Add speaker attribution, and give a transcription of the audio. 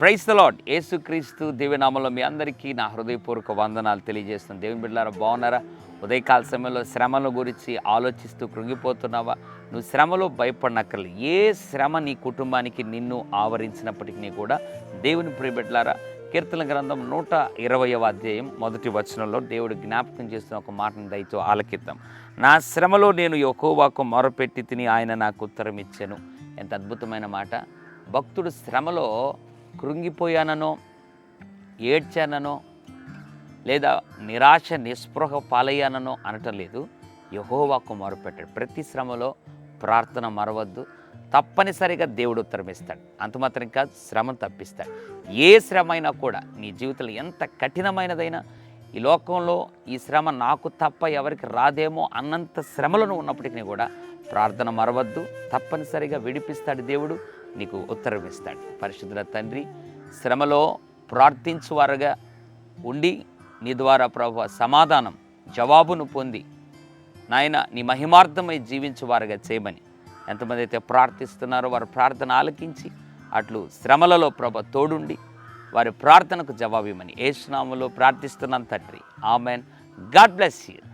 Speaker 1: Price the lord యేసుక్రీస్తు దివ్యనామంలో మీ అందరికీ నా హృదయపూర్వక వందనాలు తెలియజేస్తున్నాను. దేవుని బిడ్డారా బాగున్నారా? ఉదయకాల సమయంలో శ్రమల గురించి ఆలోచిస్తూ కృంగిపోతున్నావా? నువ్వు శ్రమలో భయపడనక్కర్లేదు. ఏ శ్రమ నీ కుటుంబానికి నిన్ను ఆవరించినప్పటికీ కూడా దేవుని ప్రియబిడ్లారా కీర్తన గ్రంథం నూట ఇరవయవ అధ్యాయం మొదటి వచనంలో దేవుడు జ్ఞాపకం చేస్తున్న ఒక మాటను దయతో ఆలకిద్దాం. నా శ్రమలో నేను యెహోవాకు మొరపెట్టి తిని ఆయన నాకు ఉత్తరం ఇచ్చాను. ఎంత అద్భుతమైన మాట. భక్తుడు శ్రమలో కృంగిపోయాననో ఏడ్చాననో లేదా నిరాశ నిస్పృహ పాలయ్యాననో అనటం లేదు. యహోవాకు మొరపెట్టాడు ప్రతి శ్రమలో ప్రార్థన మరవద్దు. తప్పనిసరిగా దేవుడు ఉత్తరం ఇస్తాడు అంత మాత్రం కాదు శ్రమను తప్పిస్తాడు. ఏ శ్రమ అయినా కూడా నీ జీవితంలో ఎంత కఠినమైనదైనా ఈ లోకంలో ఈ శ్రమ నాకు తప్ప ఎవరికి రాదేమో అన్నంత శ్రమలను ఉన్నప్పటికీ కూడా ప్రార్థన మరవద్దు. తప్పనిసరిగా విడిపిస్తాడు దేవుడు. నీకు ఉత్తరం ఇస్తాడు. పరిశుద్ధుల తండ్రి శ్రమలో ప్రార్థించువారుగా ఉండి నీ ద్వారా ప్రభు సమాధానం జవాబును పొంది నాయన నీ మహిమార్థమై జీవించువారుగా చేయమని. ఎంతమంది అయితే ప్రార్థిస్తున్నారో వారు ప్రార్థన ఆలకించి అట్లు శ్రమలలో ప్రభ తోడుండి వారి ప్రార్థనకు జవాబు ఇవ్వమని ఏ ప్రార్థిస్తున్నాను తండ్రి. ఆమెన్. God bless you.